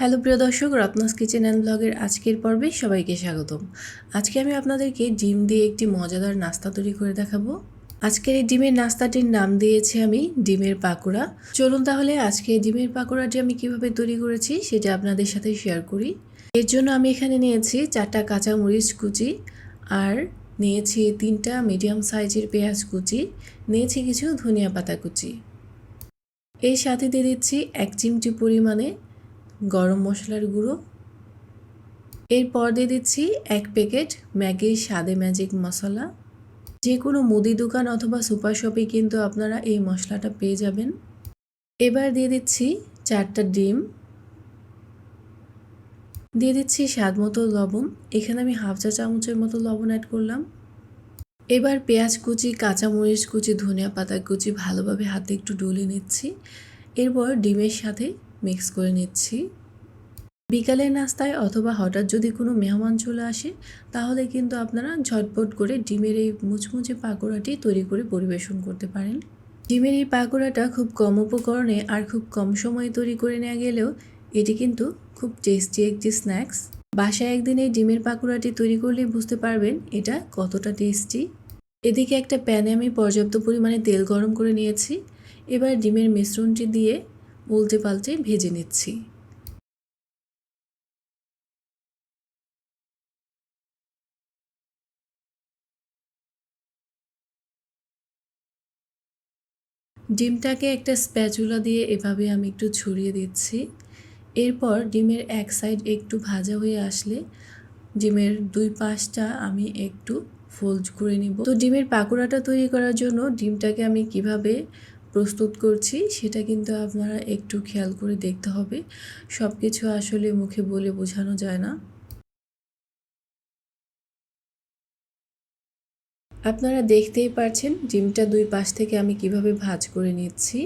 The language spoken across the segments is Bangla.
হ্যালো প্রিয় দর্শক, রত্নাস কিচেন অ্যান্ড ব্লগের আজকের পর্বে সবাইকে স্বাগতম। আজকে আমি আপনাদেরকে ডিম দিয়ে একটি মজাদার নাস্তা তৈরি করে দেখাবো। আজকের এই ডিমের নাস্তাটির নাম দিয়েছি আমি ডিমের পাকোড়া। চলুন তাহলে আজকে ডিমের পাকোড়াটি আমি কীভাবে তৈরি করেছি সেটা আপনাদের সাথে শেয়ার করি। এর জন্য আমি এখানে নিয়েছি চারটা কাঁচা মরিচ কুচি আর নিয়েছি তিনটা মিডিয়াম সাইজের পেঁয়াজ কুচি, নিয়েছি কিছু ধনিয়া পাতা কুচি। এর সাথে দিয়ে দিচ্ছি এক চিমটি পরিমাণে গরম মশলার গুঁড়ো। এরপর দিয়ে দিচ্ছি এক প্যাকেট ম্যাগির স্বাদে ম্যাজিক মশলা। যে কোনো মুদি দোকান অথবা সুপার শপে কিন্তু আপনারা এই মশলাটা পেয়ে যাবেন। এবার দিয়ে দিচ্ছি চারটা ডিম। দিয়ে দিচ্ছি স্বাদ মতো লবণ। এখানে আমি হাফ চা চামচের মতো লবণ অ্যাড করলাম। এবার পেঁয়াজ কুচি, কাঁচামরিচ কুচি, ধনিয়া পাতা কুচি ভালোভাবে হাতে একটু ডলে নিচ্ছি। এরপর ডিমের সাথে মিক্স করে নিচ্ছি। বিকালের নাস্তায় অথবা হঠাৎ যদি কোনো মেহমান চলে আসে, তাহলে কিন্তু আপনারা ঝটপট করে ডিমের এই মুচমুচে পাকোড়াটি তৈরি করে পরিবেশন করতে পারেন। ডিমের এই পাকোড়াটা খুব কম উপকরণে আর খুব কম সময়ে তৈরি করে নেওয়া গেলেও এটি কিন্তু খুব টেস্টি একটি স্ন্যাক্স বাসায় একদিন এই ডিমের পাকোড়াটি তৈরি করলেই বুঝতে পারবেন এটা কতটা টেস্টি এদিকে একটা প্যানে আমি পর্যাপ্ত পরিমাণে তেল গরম করে নিয়েছি। এবার ডিমের মিশ্রণটি দিয়ে উল্টে পাল্টে ভেজে নিচ্ছি। ডিমটাকে একটা স্প্যাচুলা দিয়ে এভাবে আমি একটু ছড়িয়ে দিচ্ছি। এরপর ডিমের এক সাইড একটু ভাজা হয়ে আসলে ডিমের দুই পাশটা আমি একটু ফোল্ড করে নিব। তো ডিমের পাকোড়াটা তৈরি করার জন্য ডিমটাকে আমি কীভাবে প্রস্তুত করছি, সেটা কিন্তু আপনারা একটু খেয়াল করে দেখতে হবে। সব কিছু আসলে মুখে বলে বোঝানো যায় না। আপনারা দেখতেই পারছেন ডিমটা দুই পাশ থেকে আমি কীভাবে ভাজ করে নিচ্ছি।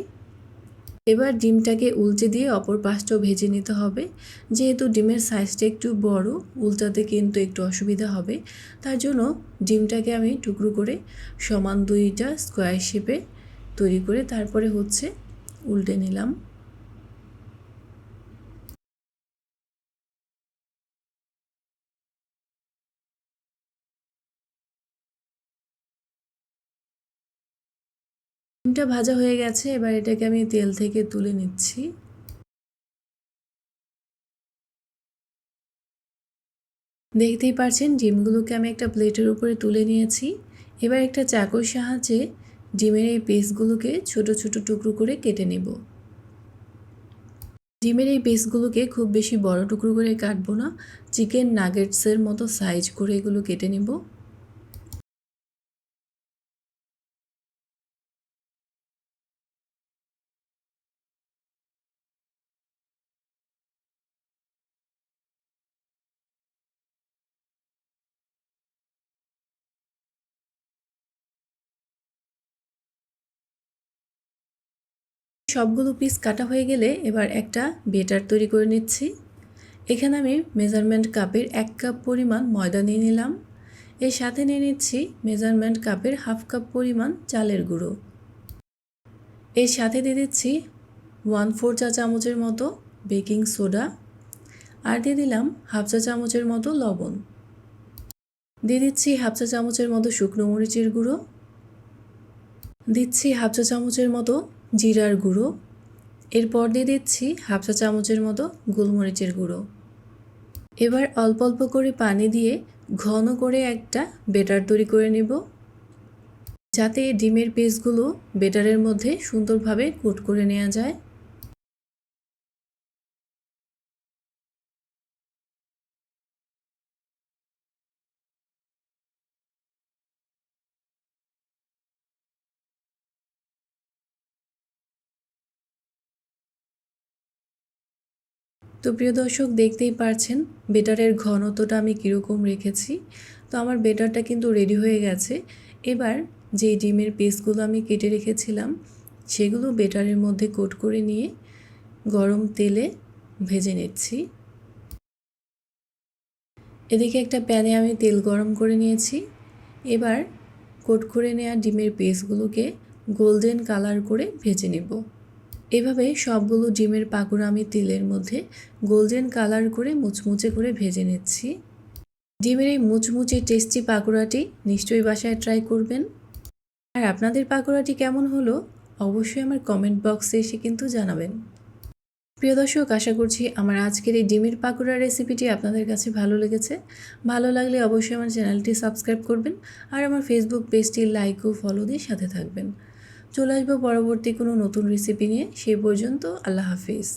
এবার ডিমটাকে উল্টে দিয়ে অপর পাশটাও ভেজে নিতে হবে। যেহেতু ডিমের সাইজটা একটু বড়, উল্টাতে কিন্তু একটু অসুবিধা হবে। তার জন্য ডিমটাকে আমি টুকরো করে সমান দুইটা স্কোয়ার শেপে তৈরি করে তারপরে হচ্ছে উল্টে নিলাম। ডিমটা ভাজা হয়ে গেছে, এবার এটাকে আমি তেল থেকে তুলে নিচ্ছি। দেখতেই পারছেন, ডিমগুলোকে আমি একটা প্লেটের উপরে তুলে নিয়েছি। এবার একটা চাকুর সাহায্যে ডিমের এই পিসগুলোকে ছোট ছোট টুকরো করে কেটে নেব। ডিমের এই পিসগুলোকে খুব বেশি বড় টুকরো করে কাটবো না। চিকেন নাগেটসের মতো সাইজ করে এগুলো কেটে নেব। সবগুলো পিস কাটা হয়ে গেলে এবার একটা বেটার তৈরি করে নিচ্ছি। এখানে আমি মেজারমেন্ট কাপের এক কাপ পরিমাণ ময়দা নিয়ে নিলাম। এর সাথে নিয়ে নিচ্ছি মেজারমেন্ট কাপের হাফ কাপ পরিমাণ চালের গুঁড়ো। এর সাথে দিয়ে দিচ্ছি ওয়ান ফোর চা চামচের মতো বেকিং সোডা আর দিয়ে দিলাম হাফ চা চামচের মতো লবণ। দিয়ে দিচ্ছি হাফ চা চামচের মতো শুকনো মরিচের গুঁড়ো। দিচ্ছি হাফ চা চামচের মতো জিরার গুঁড়ো। এরপর দিয়ে দিচ্ছি হাফ চা চামচের মতো গোলমরিচের গুঁড়ো। এবার অল্প অল্প করে পানি দিয়ে ঘন করে একটা বেটার তৈরি করে নেব। যাতে ডিমের পেস্টগুলো বেটারের মধ্যে সুন্দরভাবে কোট করে নেওয়া যায়। তো প্রিয় দর্শক, দেখতেই পারছেন, বেটারের ঘনত্বটা আমি কীরকম রেখেছি। তো আমার বেটারটা কিন্তু রেডি হয়ে গেছে। এবার যে ডিমের পিসগুলো আমি কেটে রেখেছিলাম, সেগুলো বেটারের মধ্যে কোট করে নিয়ে গরম তেলে ভেজে নিচ্ছি। এদিকে একটা প্যানে আমি তেল গরম করে নিয়েছি। এবার কোট করে নেওয়া ডিমের পেস্টগুলোকে গোল্ডেন কালার করে ভেজে নেব। এভাবে সবগুলো ডিমের পাকোড়া আমি তেলের মধ্যে গোল্ডেন কালার করে মুচমুচে করে ভেজে নিচ্ছি। ডিমের এই মুচমুচে টেস্টি পাকোড়াটি নিশ্চয়ই বাসায় ট্রাই করবেন। আর আপনাদের পাকোড়াটি কেমন হলো অবশ্যই আমার কমেন্ট বক্সে এসে কিন্তু জানাবেন। প্রিয় দর্শক, আশা করছি আমার আজকের এই ডিমের পাকোড়া রেসিপিটি আপনাদের কাছে ভালো লেগেছে। ভালো লাগলে অবশ্যই আমার চ্যানেলটি সাবস্ক্রাইব করবেন আর আমার ফেসবুক পেজটি লাইক ও ফলো দিয়ে সাথে থাকবেন। চলে আসব পরবর্তী কোনো নতুন রেসিপি নিয়ে সেই পর্যন্ত আল্লাহ হাফিজ।